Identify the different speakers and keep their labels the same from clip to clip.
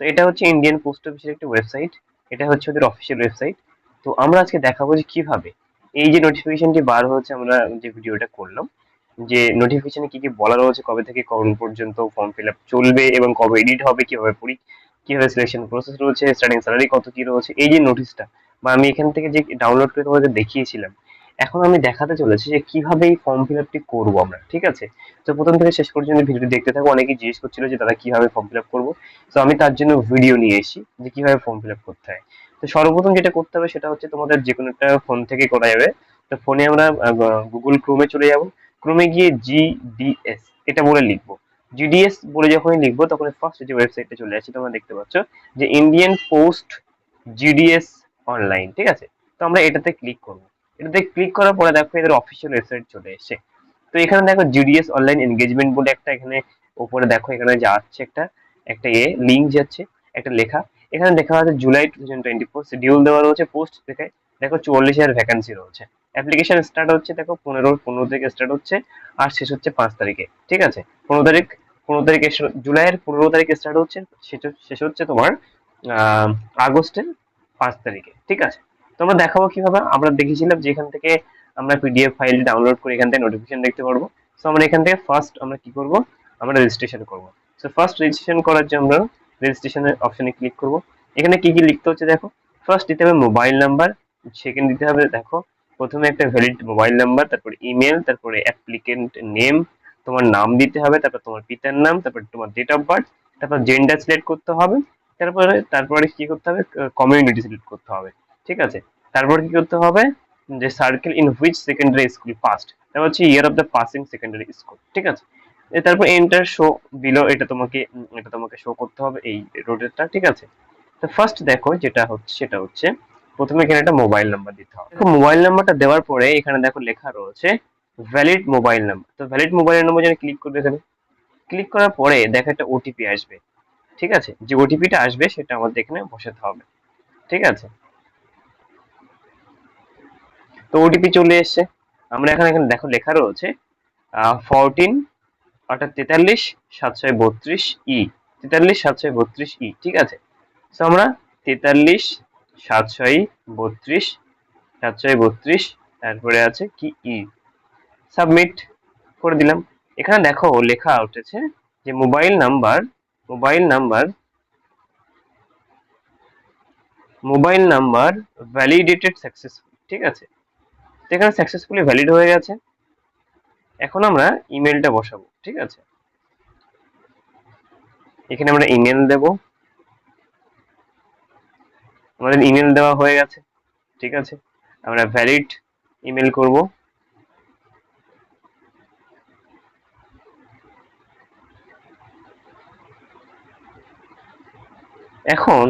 Speaker 1: তো এটা হচ্ছে ইন্ডিয়ান পোস্ট অফিসের একটা ওয়েবসাইট এটা হচ্ছে ওদের অফিসিয়াল ওয়েবসাইট তো আমরা আজকে দেখাবো যে কীভাবে এই যে নোটিফিকেশনটি বার হচ্ছে আমরা যে ভিডিওটা করলাম, যে নোটিফিকেশনে কি কি বলা রয়েছে, কবে থেকে কখন পর্যন্ত ফর্ম ফিল আপ চলবে এবং কবে এডিট হবে, কীভাবে পড়ি কীভাবে সিলেকশন প্রসেস রয়েছে স্টার্টিং স্যালারি কত কি রয়েছে, এই যে নোটিশটা বা আমি এখান থেকে যে ডাউনলোড করে তোমাদের দেখিয়েছিলাম এখন আমি দেখাতে চলেছি যে কীভাবে এই ফর্ম ফিল আপটি করব আমরা, ঠিক আছে? তো প্রথম থেকে শেষ পর্যন্ত ভিডিওটি দেখতে থাকো, অনেকেই জিজ্ঞেস করছিল যে তারা কীভাবে ফর্ম ফিল আপ করব? তো আমি তার জন্য ভিডিও নিয়ে এসেছি যে কীভাবে ফর্ম ফিল আপ করতে হয়। তো সর্বপ্রথম যেটা করতে হবে সেটা হচ্ছে তোমাদের যে কোনো একটা ফোন থেকে করা যাবে। তো ফোনে আমরা গুগল ক্রোমে চলে যাব। ক্রোমে গিয়ে জিডিএস এটা বলে লিখব। জিডিএস বলে যখনই লিখব তখন ফার্স্ট যে ওয়েবসাইটটা চলে আসছে, তোমরা দেখতে পাচ্ছ যে ইন্ডিয়ান পোস্ট জিডিএস অনলাইন ঠিক আছে? তো আমরা এটাতে ক্লিক করব। এটাতে ক্লিক করার পরে দেখো এদের অফিসিয়াল ওয়েবসাইট চলে এসেছে। তো এখানে দেখো জিডিএস অনলাইন এনগেজমেন্ট বলে একটা এখানে উপরে দেখো এখানে যাচ্ছে একটা একটা এ লিঙ্ক যাচ্ছে, একটা লেখা। এখানে দেখা যাচ্ছে July two thousand twenty four schedule দেওয়া রয়েছে পোস্ট দেখে দেখো চুয়াল্লিশ হাজার ভ্যাকান্সি রয়েছে। অ্যাপ্লিকেশন স্টার্ট হচ্ছে দেখো পনেরো পনেরো থেকে স্টার্ট হচ্ছে, আর শেষ হচ্ছে পাঁচ তারিখে, ঠিক আছে? পনেরো তারিখ, পনেরো তারিখে জুলাইয়ের পনেরো তারিখে স্টার্ট হচ্ছে, শেষ হচ্ছে তোমার আগস্টের পাঁচ তারিখে, ঠিক আছে? তো আমরা দেখাবো কীভাবে। আমরা দেখেছিলাম যে এখান থেকে আমরা পিডিএফ ফাইল ডাউনলোড করে এখান থেকে নোটিফিকেশন দেখতে পারব। সো আমরা এখান থেকে ফার্স্ট আমরা কি করব? আমরা রেজিস্ট্রেশন করব। সো ফার্স্ট রেজিস্ট্রেশন করার জন্য আমরা রেজিস্ট্রেশনের অপশনে ক্লিক করব। এখানে কি কি লিখতে হচ্ছে দেখো? ফার্স্ট দিতে হবে মোবাইল নাম্বার সেকেন্ড দিতে হবে দেখো, প্রথমে একটা ভ্যালিড মোবাইল নাম্বার তারপরে ইমেল তারপরে অ্যাপ্লিকেন্ট নেম তোমার নাম দিতে হবে, তারপর তোমার পিতার নাম, তারপর তোমার ডেট অফ বার্থ তারপর জেন্ডার সিলেক্ট করতে হবে, তারপরে তারপরে কি করতে হবে? কমিউনিটি সিলেক্ট করতে হবে। ঠিক আছে? তারপর কি করতে হবে? যে circle in which secondary school passed তারপর হচ্ছে year of the passing secondary school ঠিক আছে? তারপর এন্টার শো বিলো এটা তোমাকে এটা তোমাকে শো করতে হবে এই রোডেরটা ঠিক আছে? তো ফার্স্ট দেখো যেটা হচ্ছে, সেটা হচ্ছে প্রথমে এখানে একটা মোবাইল নাম্বার দিতে হবে। দেখো মোবাইল নাম্বারটা দেওয়ার পরে এখানে দেখো লেখা রয়েছে ভ্যালিড মোবাইল নাম্বার তো ভ্যালিড মোবাইল নাম্বার যেন ক্লিক করবে এখানে। ক্লিক করার পরে দেখো একটা ওটিপি আসবে, ঠিক আছে? যে ওটিপিটা আসবে, সেটা আমাদের এখানে বসাতে হবে, ঠিক আছে? তো ওটিপি চলে এসছে। আমরা এখানে এখানে, দেখো, লেখা রয়েছে ফোরটিন অর্থাৎ তেতাল্লিশ সাতশো বত্রিশ ই তেতাল্লিশ সাতশো বত্রিশ ই ঠিক আছে? তো আমরা তেতাল্লিশ সাতশো বত্রিশ সাতশো বত্রিশ, তারপরে আছে কি ই সাবমিট করে দিলাম। এখানে দেখো, লেখা উঠেছে যে mobile number mobile number mobile number validated successful ঠিক আছে? এখানে সাকসেসফুলি ভ্যালিড হয়ে গেছে। এখন আমরা ইমেলটা বসাবো, ঠিক আছে? এখানে আমরা ইমেল দেব। আমাদের ইমেল দেওয়া হয়ে গেছে, ঠিক আছে? আমরা ভ্যালিড ইমেল করব। এখন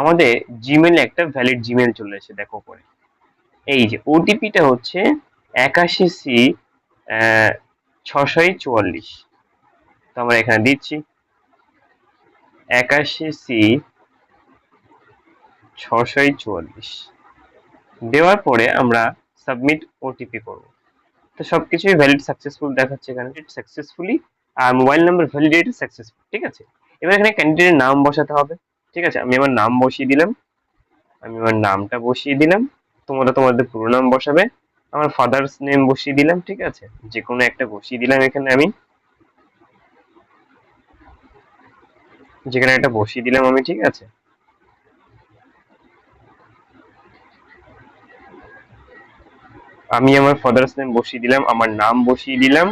Speaker 1: আমাদের জিমেল একটা ভ্যালিড জিমেল চলে এসেছে, দেখো পরে এই যে ওটিপিটা হচ্ছে একাশি সি ছশোই চুয়াল্লিশ। তো আমরা এখানে দিচ্ছি একাশি সি ছশোই চুয়াল্লিশ। দেওয়ার পরে আমরা সাবমিট ওটিপি করব। তো সব কিছুই ভ্যালিড সাকসেসফুল দেখাচ্ছে এখানে। সাকসেসফুলি আর মোবাইল নাম্বার ভ্যালিডেট সাকসেসফুল ঠিক আছে? এবার এখানে ক্যান্ডিডেটের নাম বসাতে হবে। ঠিক আছে? আমি আমার নাম বসিয়ে দিলাম। আমি আমার নামটা বসিয়ে দিলাম। তোমরা তোমাদের পুরো নাম বসাবে। আমার ফাদার্স নেম বসিয়ে দিলাম, ঠিক আছে? যে কোনো একটা বসিয়ে দিলাম এখানে আমি। যেখানে একটা বসিয়ে দিলাম আমি, ঠিক আছে? আমি আমার ফাদার্স নেম বসিয়ে দিলাম, আমার নাম বসিয়ে দিলাম।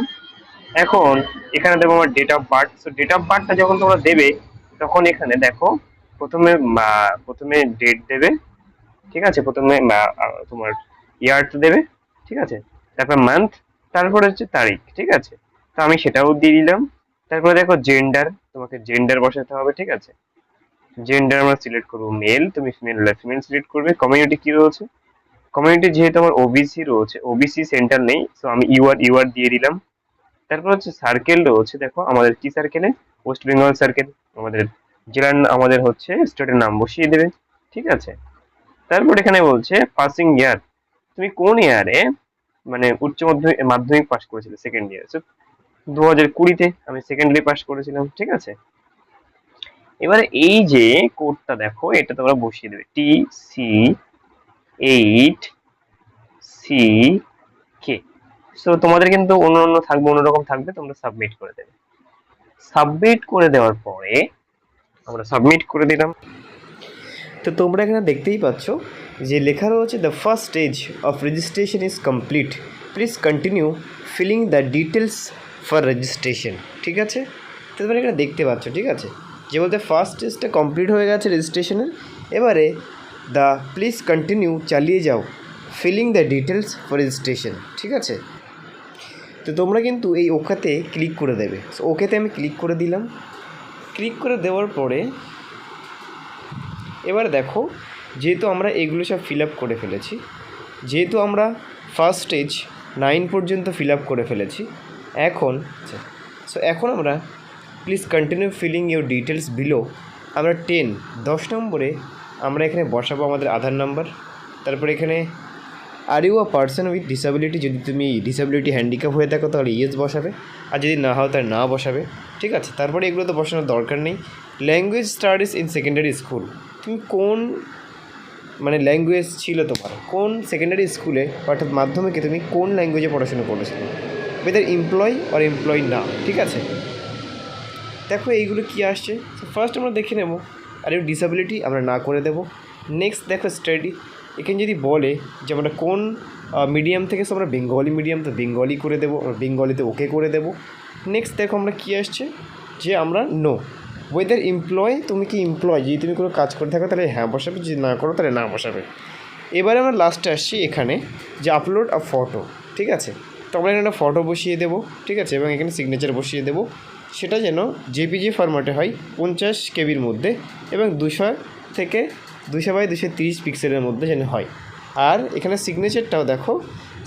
Speaker 1: এখন এখানে দেবো আমার date of birth so date of বার্থটা যখন তোমরা দেবে, তখন এখানে দেখো প্রথমে প্রথমে ডেট দেবে। ঠিক আছে? প্রথমে তোমার ইয়ারটা দেবে, ঠিক আছে? তারপর মান্থ তারপরে হচ্ছে তারিখ, ঠিক আছে? তো আমি সেটাও দিয়ে দিলাম। তারপরে দেখো জেন্ডার তোমাকে জেন্ডার বসাতে হবে, ঠিক আছে? জেন্ডার আমরা সিলেক্ট করব মেল তুমি ফিমেল ফিমেল সিলেক্ট করবে। কমিউনিটি কি রয়েছে? কমিউনিটি যেহেতু আমার ওবিসি রয়েছে ওবিসি সেন্টার নেই সো আমি ইউআর ইউআর দিয়ে দিলাম। তারপর হচ্ছে সার্কেল রয়েছে, দেখো, আমাদের কি সার্কেলে ওয়েস্ট বেঙ্গল সার্কেল আমাদের জেলার, আমাদের হচ্ছে স্টেটের নাম বসিয়ে দেবে, ঠিক আছে? তারপর এখানে বলছে পাসিং ইয়ার তুমি কোন ইয়ারে মানে উচ্চ মাধ্যমিক মাধ্যমিক পাস করেছিলে সেকেন্ড ইয়ার দু হাজার কুড়িতে আমি সেকেন্ডারি পাস করেছিলাম, ঠিক আছে? এবারে এই যে কোডটা দেখো, এটা তোমরা বসিয়ে দেবে। T C eight C K so তোমাদের কিন্তু অন্য অন্য থাকবে অন্যরকম থাকবে, তোমরা সাবমিট করে দেবে। সাবমিট করে দেওয়ার পরে আমরা সাবমিট করে দিলাম।
Speaker 2: তো তোমরা এখানে দেখতেই পাচ্ছ যে লেখা রয়েছে the first stage of registration is complete please continue filling the details for registration ঠিক আছে? তো তোমরা এখানে দেখতে পাচ্ছ, ঠিক আছে? যে বলতে ফার্স্ট স্টেজটা কমপ্লিট হয়ে গেছে রেজিস্ট্রেশনের এবারে দ্য প্লিজ কন্টিনিউ চালিয়ে যাও filling the details for registration ঠিক আছে? তো তোমরা কিন্তু এই ওখাতে ক্লিক করে দেবে। ওকেতে আমি ক্লিক করে দিলাম। ক্লিক করে দেওয়ার পরে এবার দেখো, যেহেতু আমরা এগুলো সব ফিল আপ করে ফেলেছি, যেহেতু আমরা ফার্স্ট স্টেজ নাইন পর্যন্ত ফিল আপ করে ফেলেছি, এখন সো এখন আমরা please continue filling your details below আমরা টেন দশ নম্বরে আমরা এখানে বসাবো আমাদের আধার নাম্বার তারপরে এখানে are you a person with disability যদি তুমি ডিসাবিলিটি হ্যান্ডিক্যাপ হয়ে থাকো, তাহলে ইয়েস বসাবে, আর যদি না হও, তাহলে না বসাবে, ঠিক আছে? তারপরে এগুলো তো বসানোর দরকার নেই। Language studies in secondary school তুমি কোন মানে ল্যাঙ্গুয়েজ ছিল তোমার? কোন সেকেন্ডারি স্কুলে অর্থাৎ মাধ্যমিকে তুমি কোন ল্যাঙ্গুয়েজে পড়াশোনা করেছিলে? বেদার এমপ্লয় আর এমপ্লয় না, ঠিক আছে? দেখো এইগুলো কী আসছে? ফার্স্ট আমরা দেখে নেব, আর ইউ ডিসাবিলিটি আমরা না করে দেবো। নেক্সট দেখো স্টাডি এখানে যদি বলে যে আমরা কোন মিডিয়াম থেকে আমরা বেঙ্গলি মিডিয়াম তো বেঙ্গলি করে দেবো, আমরা বেঙ্গলিতে ওকে করে দেবো। নেক্সট দেখো আমরা কী আসছে? যে আমরা নো ওয়েদার এমপ্লয় তুমি কি এমপ্লয় যদি তুমি কোনো কাজ করে থাকো, তাহলে হ্যাঁ বসাবে, যদি না করো, তাহলে না বসাবে। এবারে আমরা লাস্টে আসছি এখানে যে আপলোড আ ফটো ঠিক আছে? তো আমরা এখানে ফটো বসিয়ে দেবো, ঠিক আছে? এবং এখানে সিগনেচার বসিয়ে দেবো। সেটা যেন জেপিজি ফরম্যাটে হয় পঞ্চাশ কেবির মধ্যে এবং দুশো থেকে দুশো বাই দুশো তিরিশ পিক্সেলের মধ্যে যেন হয়। আর এখানে সিগনেচারটাও দেখো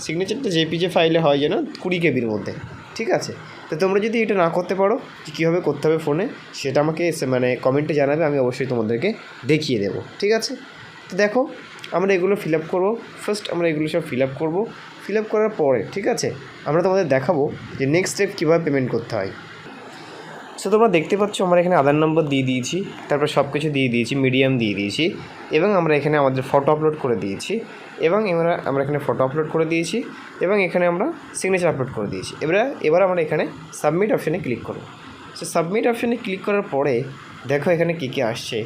Speaker 2: সিগনেচারটা জেপিজে ফাইলে হয় যেন কুড়ি কেবির মধ্যে, ঠিক আছে? তো তোমরা যদি এটা না করতে পারো, যে কীভাবে করতে হবে ফোনে, সেটা আমাকে এসে মানে কমেন্টে জানাবে, আমি অবশ্যই তোমাদেরকে দেখিয়ে দেবো, ঠিক আছে? তো দেখো, আমরা এগুলো ফিল আপ করব। ফার্স্ট আমরা এগুলো সব ফিল আপ করব। ফিল আপ করার পরে, ঠিক আছে? আমরা তোমাদের দেখাবো যে নেক্সট স্টেপ কীভাবে পেমেন্ট করতে হয়। সো তোমরা দেখতে পাচ্ছ, আমরা এখানে আধার নম্বর দিয়ে দিয়েছি, তারপর সব কিছু দিয়ে দিয়েছি মিডিয়াম দিয়ে দিয়েছি, এবং আমরা এখানে আমাদের ফটো আপলোড করে দিয়েছি। এবং আমরা আমরা এখানে ফটো আপলোড করে দিয়েছি এবং এখানে আমরা সিগনেচার আপলোড করে দিয়েছি। এবার এবার আমরা এখানে সাবমিট অপশানে ক্লিক করব। সো সাবমিট অপশানে ক্লিক করার পরে দেখো এখানে কী কী আসছে।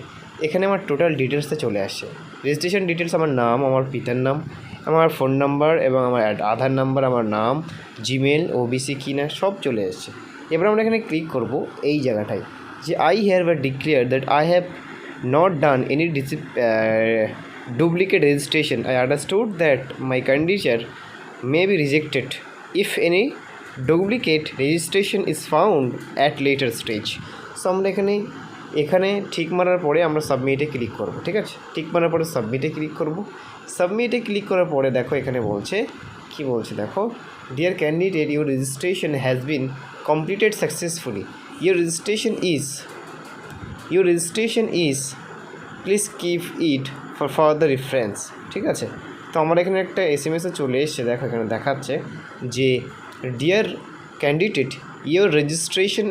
Speaker 2: এখানে আমার টোটাল ডিটেলসটা চলে আসছে। রেজিস্ট্রেশন ডিটেলস আমার নাম, আমার পিতার নাম, আমার ফোন নাম্বার এবং আমার আধার নাম্বার আমার নাম জিমেল ওবিসি কিনা, সব চলে এসছে এবার আমরা এখানে ক্লিক করব এই জায়গাটায়। যে I hereby declare that I have not done any duplicate registration I understood that my condition may be rejected if any duplicate registration is found at later stage so আমরা এখানে এখানে ঠিক মারার পরে আমরা সাবমিটে ক্লিক করব, ঠিক আছে? ঠিক মারার পরে সাবমিটে ক্লিক করব। সাবমিটে ক্লিক করার পরে দেখো এখানে বলছে, কি বলছে দেখো? Dear candidate your registration has been completed successfully. Your registration is, your registration is, please keep it for further reference, ঠিক আছে? তো আমার এখানে একটা এস এম এসে চলে এসছে, দেখো এখানে দেখাচ্ছে যে dear candidate your registration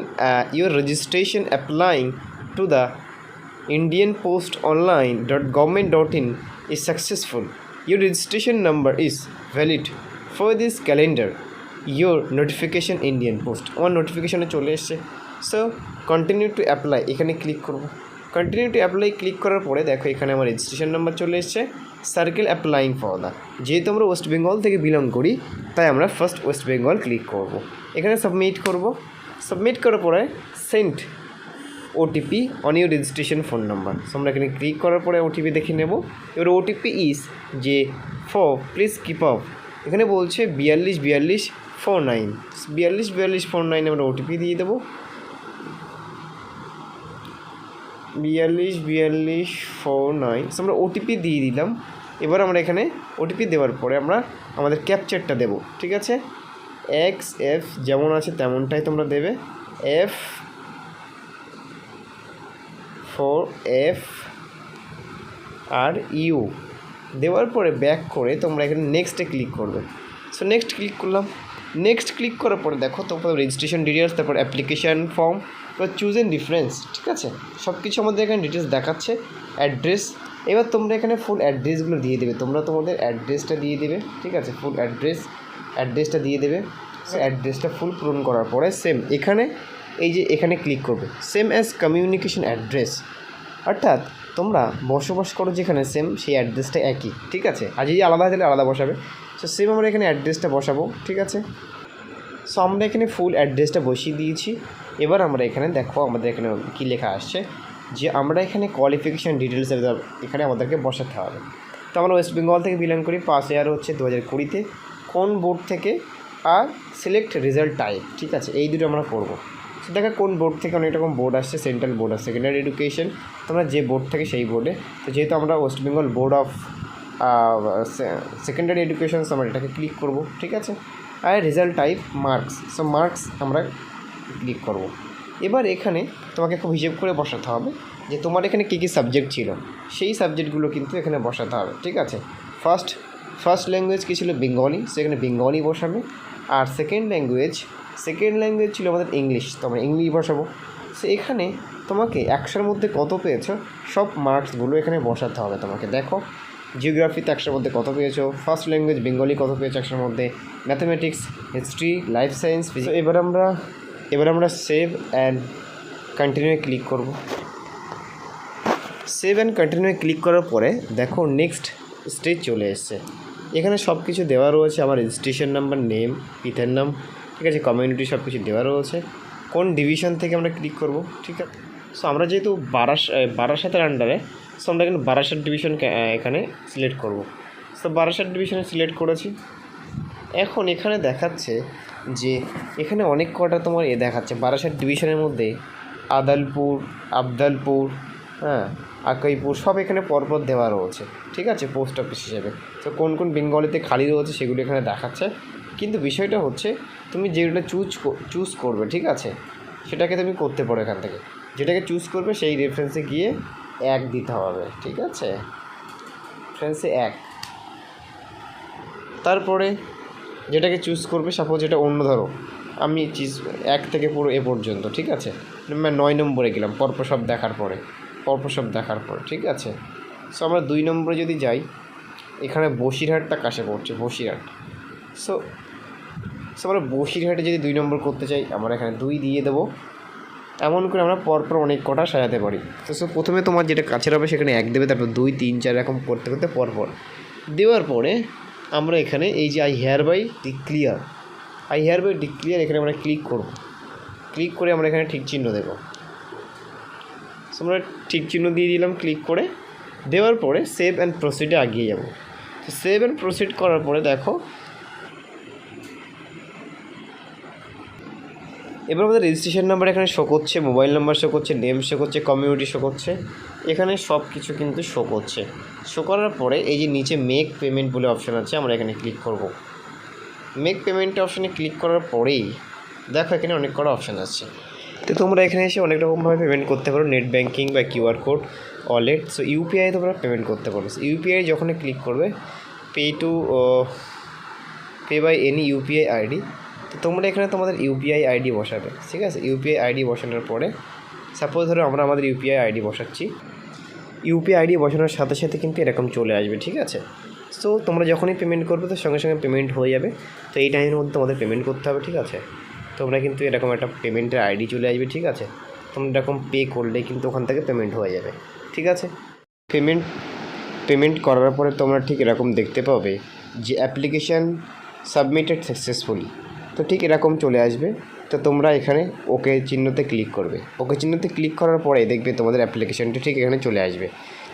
Speaker 2: your registration applying to the Indian Post online dot government dot in is successful your registration number is valid for this calendar your notification Indian Post আমার নোটিফিকেশানে চলে এসছে। সো কন্টিনিউ টু অ্যাপ্লাই এখানে click করব। Continue to apply click করার পরে দেখো এখানে আমার রেজিস্ট্রেশন নাম্বার চলে এসছে সার্কেল অ্যাপ্লাইং ফর দ্য যেহেতু আমরা ওয়েস্ট বেঙ্গল থেকে বিলং করি, তাই আমরা ফার্স্ট ওয়েস্ট বেঙ্গল ক্লিক করব। এখানে সাবমিট করব। সাবমিট করার পরে sent OTP on your registration phone number so আমরা এখানে ক্লিক করার পরে ওটিপি দেখে নেব। এবার ওটিপি ইজ যে ফর প্লিজ কিপ আপ এখানে বলছে বিয়াল্লিশ বিয়াল্লিশ ফোর নাইন বিয়াল্লিশ বিয়াল্লিশ ফোর নাইন আমরা ওটিপি দিয়ে দেবো। বিয়াল্লিশ বিয়াল্লিশ ফোর নাইন আমরা ওটিপি দিয়ে দিলাম। এবার আমরা এখানে ওটিপি দেওয়ার পরে আমরা আমাদের ক্যাপচারটা দেব, ঠিক আছে? এক্স এফ যেমন আছে তেমনটাই তোমরা দেবে। F four F R U দেওয়ার পরে ব্যাক করে তোমরা এখানে নেক্সটে ক্লিক করবে। সো নেক্সট ক্লিক করলাম। নেক্সট ক্লিক করার পরে দেখো তারপর রেজিস্ট্রেশন ডিটেলস তারপর অ্যাপ্লিকেশান ফর্ম এবার চুজ এন ডিফারেন্স ঠিক আছে? সব কিছু আমাদের এখানে ডিটেলস দেখাচ্ছে অ্যাড্রেস এবার তোমরা এখানে ফুল অ্যাড্রেসগুলো দিয়ে দেবে। তোমরা তোমাদের অ্যাড্রেসটা দিয়ে দেবে, ঠিক আছে? ফুল অ্যাড্রেস অ্যাড্রেসটা দিয়ে দেবে। অ্যাড্রেসটা ফুল পূরণ করার পরে সেম এখানে এই যে এখানে ক্লিক করবে। সেম অ্যাজ কমিউনিকেশন অ্যাড্রেস অর্থাৎ তোমরা বসবাস করো যেখানে সেম সেই অ্যাড্রেসটা একই, ঠিক আছে? আর যদি আলাদা হয়ে তাহলে আলাদা বসাবে। সো সেম আমরা এখানে অ্যাড্রেসটা বসাবো, ঠিক আছে? সো আমরা এখানে ফুল অ্যাড্রেসটা বসিয়ে দিয়েছি। এবার আমরা এখানে দেখো আমাদের এখানে কী লেখা আসছে যে আমরা এখানে কোয়ালিফিকেশান ডিটেলস এখানে আমাদেরকে বসাতে হবে। তো আমরা ওয়েস্ট বেঙ্গল থেকে বিলং করি পাস ইয়ার হচ্ছে দু হাজার কুড়িতে। কোন বোর্ড থেকে? আর সিলেক্ট রেজাল্ট টাইপ ঠিক আছে? এই দুটো আমরা করব। তো দেখা কোন বোর্ড থেকে অনেক রকম বোর্ড আসছে সেন্ট্রাল বোর্ড আসছে সেকেন্ডারি এডুকেশন তোমরা যে বোর্ড থেকে সেই বোর্ডে তো যেহেতু আমরা West Bengal board of secondary education আমরা এটাকে ক্লিক করব, ঠিক আছে? আর result type marks so marks আমরা ক্লিক করব। এবার এখানে তোমাকে খুব হিসেব করে বসাতে হবে যে তোমার এখানে কী কী সাবজেক্ট ছিল। সেই সাবজেক্টগুলো কিন্তু এখানে বসাতে হবে, ঠিক আছে? ফার্স্ট ফার্স্ট ল্যাঙ্গুয়েজ কী ছিল? বেঙ্গলি সেখানে বেঙ্গলি বসাবে। আর সেকেন্ড ল্যাঙ্গুয়েজ সেকেন্ড ল্যাঙ্গুয়েজ ছিল আমাদের ইংলিশ তো আমরা ইংলিশ বসাবো। সো এখানে তোমাকে একশোর মধ্যে কত পেয়েছ? সব মার্কসগুলো এখানে বসাতে হবে তোমাকে। দেখো জিওগ্রাফিতে একশোর মধ্যে কত পেয়েছ? ফার্স্ট ল্যাঙ্গুয়েজ বেঙ্গলি কত পেয়েছ একশোর মধ্যে? ম্যাথামেটিক্স হিস্ট্রি লাইফ সায়েন্স এবার আমরা এবার আমরা সেভ অ্যান্ড কন্টিনিউ ক্লিক করব। সেভ অ্যান্ড কন্টিনিউ ক্লিক করার পরে দেখো নেক্সট স্টেজ চলে এসছে। এখানে সব কিছু দেওয়া রয়েছে আমার রেজিস্ট্রেশন নাম্বার নেম পিতার নাম ঠিক আছে কমিউনিটি সব কিছু দেওয়া রয়েছে। কোন ডিভিশন থেকে আমরা ক্লিক করব ঠিক আছে? সো আমরা যেহেতু বারাস বারাসাতের আন্ডারে সো আমরা এখানে বারাসাত ডিভিশন এখানে সিলেক্ট করব। সো বারাসাত ডিভিশনে সিলেক্ট করেছি। এখন এখানে দেখাচ্ছে যে এখানে অনেক কটা তোমার এ দেখাচ্ছে। বারাসাত ডিভিশনের মধ্যে আদালপুর, আবদালপুর হ্যাঁ আকাইপুর সব এখানে পরপর দেওয়া রয়েছে। ঠিক আছে? পোস্ট অফিস হিসেবে। তো কোন কোন বেঙ্গলিতে খালি রয়েছে সেগুলো এখানে দেখাচ্ছে। কিন্তু বিষয়টা হচ্ছে তুমি যেগুলো চুজ চুজ করবে, ঠিক আছে? সেটাকে তুমি করতে পারো এখান থেকে। যেটাকে চুজ করবে সেই রেফারেন্সে গিয়ে এক দিতে হবে, ঠিক আছে? রেফারেন্সে এক। তারপরে যেটাকে চুজ করবে সাপোজ এটা অন্য ধরো, আমি চিজ এক থেকে পুরো এ পর্যন্ত, ঠিক আছে? নয় নম্বরে গেলাম, পরপর সব দেখার পরে, পরপর সব দেখার পরে, ঠিক আছে? সো আমরা দুই নম্বরে যদি যাই, এখানে বসিরহাটটা কাছে পড়ছে বসিরহাট। সো সো আমরা বসিরহাটে যদি দুই নম্বর করতে চাই, আমরা এখানে দুই দিয়ে দেবো। এমন করে আমরা পরপর অনেক কটা সাজাতে পারি। তো সো প্রথমে তোমার যেটা কাছের হবে সেখানে এক দেবে, তারপর দুই, তিন, চার এরকম করতে করতে পরপর। দেওয়ার পরে আমরা এখানে এই যে I hereby declare I hereby declare এখানে আমরা ক্লিক করব। ক্লিক করে আমরা এখানে ঠিক চিহ্ন দেবো। আমরা ঠিক চিহ্ন দিয়ে দিলাম ক্লিক করে। দেওয়ার পরে সেভ অ্যান্ড প্রসিডে এগিয়ে যাব। তো সেভ অ্যান্ড প্রসিড করার পরে দেখো এবার আমাদের রেজিস্ট্রেশন নাম্বার এখানে শো করছে মোবাইল নাম্বার শো করছে নেম শো করছে কমিউনিটি শো করছে। এখানে সব কিছু কিন্তু শো করছে। শো করার পরে এই যে নিচে মেক পেমেন্ট বলে অপশান আছে, আমরা এখানে ক্লিক করব। মেক পেমেন্ট অপশানে ক্লিক করার পরেই দেখো এখানে অনেক কটা অপশান আছে। তো তোমরা এখানে এসে অনেক রকমভাবে পেমেন্ট করতে পারো নেট ব্যাঙ্কিং বা QR code wallet so UPI তোমরা পেমেন্ট করতে পারো। ইউপিআই যখনই ক্লিক করবে pay to pay by any UPI ID তো তোমরা এখানে তোমাদের ইউপিআই আইডি বসাবে, ঠিক আছে? ইউপিআই আইডি বসানোর পরে সাপোজ ধরো আমরা আমাদের ইউপিআই আইডি বসাচ্ছি। ইউপিআই আইডি বসানোর সাথে সাথে কিন্তু এরকম চলে আসবে, ঠিক আছে? সো তোমরা যখনই পেমেন্ট করবে, তো সঙ্গে সঙ্গে পেমেন্ট হয়ে যাবে। তো এই টাইমের মধ্যে তোমাদের পেমেন্ট করতে হবে, ঠিক আছে? তোমরা কিন্তু এরকম একটা পেমেন্টের আইডি চলে আসবে, ঠিক আছে? তোমরা এরকম পে করলে কিন্তু ওখান থেকে পেমেন্ট হয়ে যাবে, ঠিক আছে? পেমেন্ট পেমেন্ট করার পরে তোমরা ঠিক এরকম দেখতে পাবে যে অ্যাপ্লিকেশান সাবমিটেড সাকসেসফুলি তো ঠিক এরকম চলে আসবে। তো তোমরা এখানে ওকে চিহ্নতে ক্লিক করবে। ওকে চিহ্নতে ক্লিক করার পরে দেখবে তোমাদের অ্যাপ্লিকেশানটা ঠিক এখানে চলে আসবে।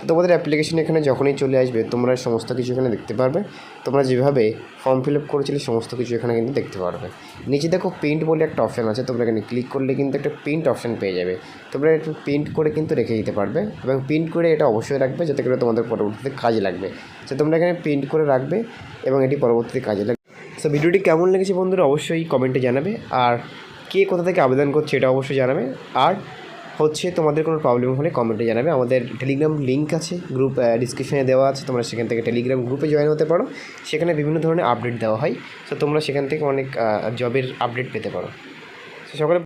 Speaker 2: তোমাদের অ্যাপ্লিকেশান এখানে যখনই চলে আসবে, তোমরা সমস্ত কিছু এখানে দেখতে পারবে। তোমরা যেভাবে ফর্ম ফিল আপ করেছিলে, সমস্ত কিছু এখানে কিন্তু দেখতে পারবে। নিচে দেখো প্রিন্ট বলে একটা অপশান আছে, তোমরা এখানে ক্লিক করলে কিন্তু একটা প্রিন্ট অপশান পেয়ে যাবে। তোমরা একটু প্রিন্ট করে কিন্তু রেখে দিতে পারবে এবং প্রিন্ট করে এটা অবশ্যই রাখবে, যাতে করে তোমাদের পরবর্তীতে কাজে লাগবে। তো তোমরা এখানে প্রিন্ট করে রাখবে এবং এটি পরবর্তীতে কাজে লাগবে সো ভিডিওটি কেমন লেগেছে বন্ধুরা অবশ্যই কমেন্টে জানাবে। আর কে কোথা থেকে আবেদন করছে এটা অবশ্যই জানাবে। আর হচ্ছে তোমাদের কোনো প্রবলেম হলে কমেন্টে জানাবে। আমাদের টেলিগ্রাম লিঙ্ক আছে গ্রুপ ডিসক্রিপশনে দেওয়া আছে। তোমরা সেখান থেকে টেলিগ্রাম গ্রুপে জয়েন হতে পারো। সেখানে বিভিন্ন ধরনের আপডেট দেওয়া হয়। সো তোমরা সেখান থেকে অনেক জবের আপডেট পেতে পারো। তো সকলে